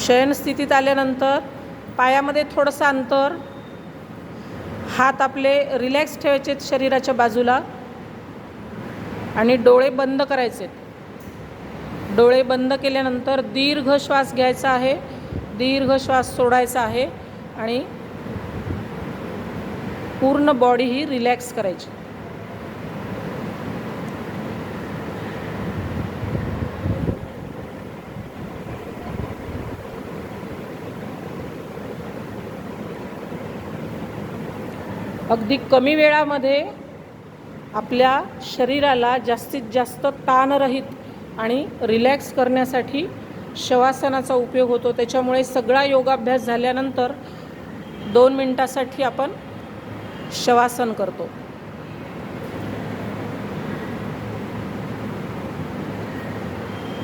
शयनस्थितीत आल्यानंतर पायामध्ये थोडंसं अंतर हात आपले रिलॅक्स ठेवायचे शरीराच्या बाजूला आणि डोळे बंद करायचे डोळे बंद केल्यानंतर दीर्घ श्वास घ्यायचा आहे दीर्घ श्वास सोडायचा आहे आणि पूर्ण बॉडी ही रिलॅक्स करायची. अगदी कमी वेळामध्ये आपल्या शरीराला जास्तीत जास्त ताणरहित आणि रिलॅक्स करण्यासाठी शवासनाचा उपयोग होतो. त्याच्यामुळे सगळा योगाभ्यास झाल्यानंतर दोन मिनटासाठी आपण शवासन करतो.